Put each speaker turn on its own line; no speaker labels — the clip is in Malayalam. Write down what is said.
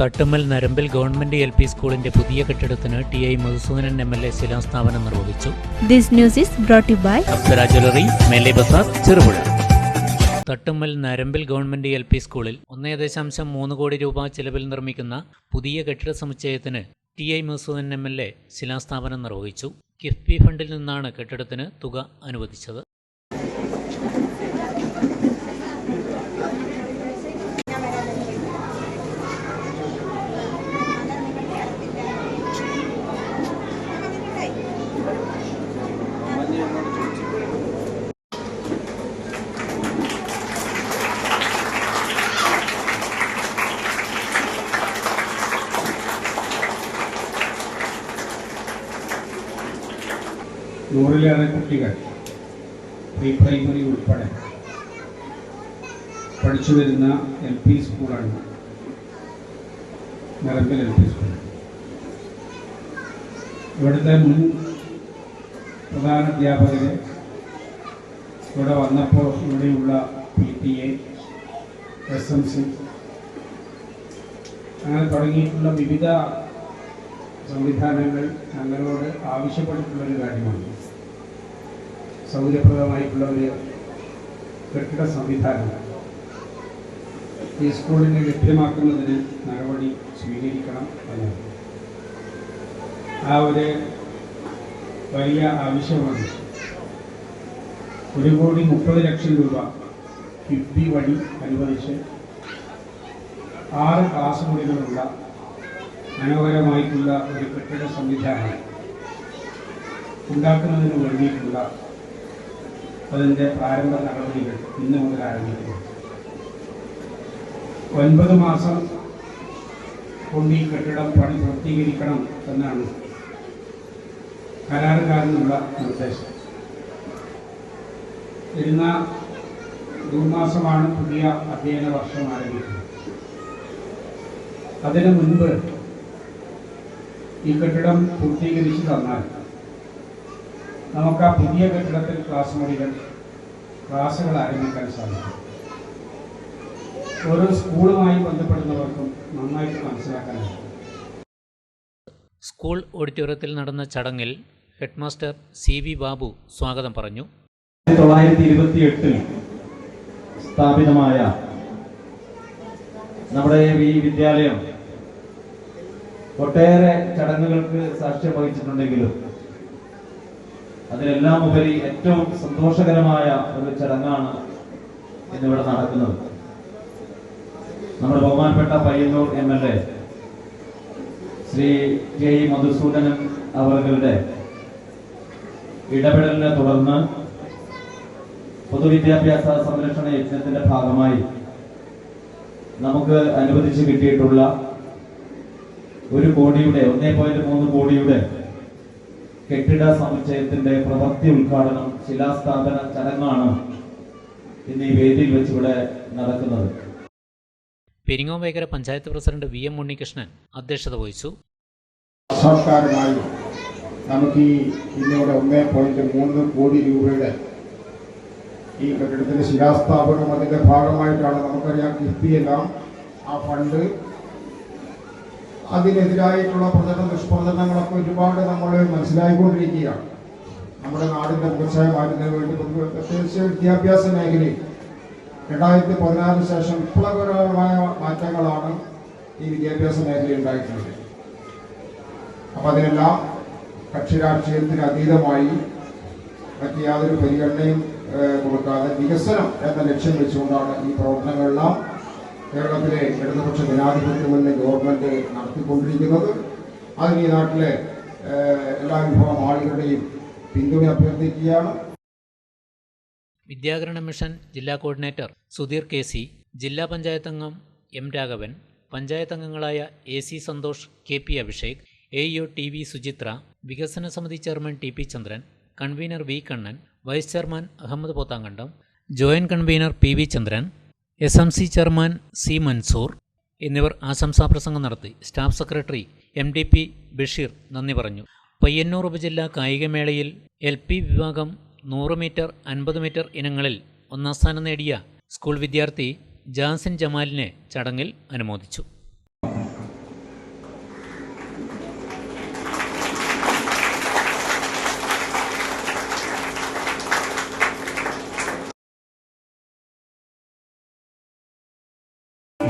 Thattummal Narambil government L P സ്കൂളിന്റെ പുതിയ കെട്ടിടത്തിന് T I Madhusoodanan M L A ശിലാസ്ഥാപനം നിർവഹിച്ചു. Apsara jewellery Mele Bazar Cherupuzha. Thattummal Narambil government L P സ്കൂളിൽ ഒന്നേ ദശാംശം മൂന്ന് കോടി രൂപ ചിലവിൽ നിർമ്മിക്കുന്ന പുതിയ കെട്ടിട സമുച്ചയത്തിന് T I Madhusoodanan M L A ശിലാസ്ഥാപനം നിർവഹിച്ചു. കിഫ്ബി ഫണ്ടിൽ നിന്നാണ് കെട്ടിടത്തിന് തുക അനുവദിച്ചത്.
നൂറിലേറെ കുട്ടികൾ പ്രീ പ്രൈമറി ഉൾപ്പെടെ പഠിച്ചു വരുന്ന എൽ പി സ്കൂളാണ്. Nirambal L P school. ഇവിടുത്തെ മുൻ പ്രധാന അധ്യാപകരെ ഇവിടെ വന്നപ്പോൾ ഇവിടെയുള്ള P T A S M C അങ്ങനെ തുടങ്ങിയിട്ടുള്ള വിവിധ സംവിധാനങ്ങൾ ഞങ്ങളോട് ആവശ്യപ്പെട്ടിട്ടുള്ളൊരു കാര്യമാണ്. സൗകര്യപ്രദമായിട്ടുള്ള ഒരു കെട്ടിട സംവിധാനം. ഈ സ്കൂളിനെ ലഭ്യമാക്കുന്നതിന് നടപടി സ്വീകരിക്കണം എന്നാണ്. ആ ഒരു വലിയ ആവശ്യമാണ്. ഒരു കോടി മുപ്പത് ലക്ഷം രൂപ കിഫ്ബി വഴി അനുവദിച്ച് ആറ് ക്ലാസ് മുറികളുള്ള മനോഹരമായിട്ടുള്ള ഒരു കെട്ടിട സംവിധാനം ഉണ്ടാക്കുന്നതിന് വേണ്ടിയിട്ടുള്ള അതിന്റെ പ്രാരംഭ നടപടികൾ ഇന്ന് മുതൽ ആരംഭിക്കുന്നു. ഒൻപത് മാസം കൊണ്ട് ഈ കെട്ടിടം പണി പൂർത്തീകരിക്കണം എന്നാണ് കരാറുകാരനുള്ള നിർദ്ദേശം. വരുന്ന ജൂൺ മാസമാണ് പുതിയ അധ്യയന വർഷം ആരംഭിക്കുന്നത്. അതിനു മുൻപ് ഈ കെട്ടിടം പൂർത്തീകരിച്ചു തന്നാൽ നമുക്ക് ആ പുതിയ കെട്ടിടത്തിൽ ക്ലാസ് മുറികൾ ക്ലാസ്സുകൾ ആരംഭിക്കാൻ സാധിക്കും. ഓരോ സ്കൂളുമായി ബന്ധപ്പെടുന്നവർക്കും നന്നായിട്ട് മനസ്സിലാക്കാനാകും
സ്കൂൾ ഓഡിറ്റോറിയത്തിൽ നടന്ന ചടങ്ങിൽ ഹെഡ്മാസ്റ്റർ സി വി ബാബു സ്വാഗതം പറഞ്ഞു.
ആയിരത്തി തൊള്ളായിരത്തി ഇരുപത്തി എട്ടിൽ സ്ഥാപിതമായ നമ്മുടെ ഈ വിദ്യാലയം ഒട്ടേറെ ചടങ്ങുകൾക്ക് സാക്ഷ്യം വഹിച്ചിട്ടുണ്ടെങ്കിലും അതിലെല്ലാം ഉപരി ഏറ്റവും സന്തോഷകരമായ ഒരു ചടങ്ങാണ് ഇന്നിവിടെ നടക്കുന്നത്. നമ്മുടെ ബഹുമാനപ്പെട്ട Payyanur M L A Shri K Madhusoodanan അവർകളുടെ ഇടപെടലിനെ തുടർന്ന് പൊതുവിദ്യാഭ്യാസ സംരക്ഷണ യജ്ഞത്തിന്റെ ഭാഗമായി നമുക്ക് അനുവദിച്ച് കിട്ടിയിട്ടുള്ള ഒരു കോടിയുടെ ഒന്നേ പോയിന്റ് മൂന്ന് കോടിയുടെ കെട്ടിട സമുച്ചയത്തിന്റെ പ്രവൃത്തി ഉദ്ഘാടനം ശിലാസ്ഥാപന ചടങ്ങാണ് ഇന്ന് ഈ വേദിയിൽ വെച്ച് ഇവിടെ നടക്കുന്നത്.
Peringomevayakkara panchayat president V M Unnikrishnan അധ്യക്ഷത വഹിച്ചു.
സർക്കാരുമായി നമുക്ക് ഈ ഇന്നിവിടെ ഒന്നേ പോയിന്റ് മൂന്ന് കോടി രൂപയുടെ ഈ കെട്ടിടത്തിന്റെ ശിലാസ്ഥാപനം അതിന്റെ ഭാഗമായിട്ടാണ് നമുക്കറിയാം കിഫ്ബിയെല്ലാം ആ ഫണ്ട് അതിനെതിരായിട്ടുള്ള പ്രചരണ ദുഷ്പ്രചരണങ്ങളൊക്കെ ഒരുപാട് നമ്മൾ മനസ്സിലായിക്കൊണ്ടിരിക്കുകയാണ്. നമ്മുടെ നാടിന്റെ തുടർച്ചയായ മാറ്റുന്നതിന് വേണ്ടി പ്രത്യേകിച്ച് വിദ്യാഭ്യാസ മേഖലയിൽ രണ്ടായിരത്തി പതിനാറിന് ശേഷം വിപ്ലവകരമായ മാറ്റങ്ങളാണ് ഈ വിദ്യാഭ്യാസ മേഖലയിൽ ഉണ്ടായിട്ടുള്ളത്. അപ്പം അതിനെല്ലാം കക്ഷി രാഷ്ട്രീയത്തിന് അതീതമായി മറ്റ് യാതൊരു പരിഗണനയും കൊടുക്കാതെ വികസനം എന്ന ലക്ഷ്യം വെച്ചുകൊണ്ടാണ് ഈ പ്രവർത്തനങ്ങളെല്ലാം കേരളത്തിലെ ഇടതുപക്ഷ ജനാധിപത്യമെന്ന് ഗവൺമെന്റ് നടത്തിക്കൊണ്ടിരിക്കുന്നത്. അതിന് ഈ നാട്ടിലെ എല്ലാ വിഭാഗം ആളുകളുടെയും പിന്തുണ അഭ്യർത്ഥിക്കുകയാണ്.
വിദ്യാകരണ മിഷൻ ജില്ലാ കോർഡിനേറ്റർ സുധീർ കെ സി ജില്ലാ പഞ്ചായത്ത് അംഗം എം രാഘവൻ പഞ്ചായത്ത് അംഗങ്ങളായ A C Santhosh K P Abhishek A U T V Suchitra വികസന സമിതി chairman T P Chandran convener V Kannan vice chairman Ahammed Pothankandam joint convener P V Chandran S M C chairman C Mansoor എന്നിവർ ആശംസാ പ്രസംഗം നടത്തി. Staff secretary M D P Basheer നന്ദി പറഞ്ഞു. പയ്യന്നൂർ ഉപജില്ലാ കായികമേളയിൽ എൽ പി വിഭാഗം നൂറ് മീറ്റർ അൻപത് മീറ്റർ ഇനങ്ങളിൽ ഒന്നാം സ്ഥാനം നേടിയ സ്കൂൾ വിദ്യാർത്ഥി ജാസിൻ ജമാലിനെ ചടങ്ങിൽ അനുമോദിച്ചു.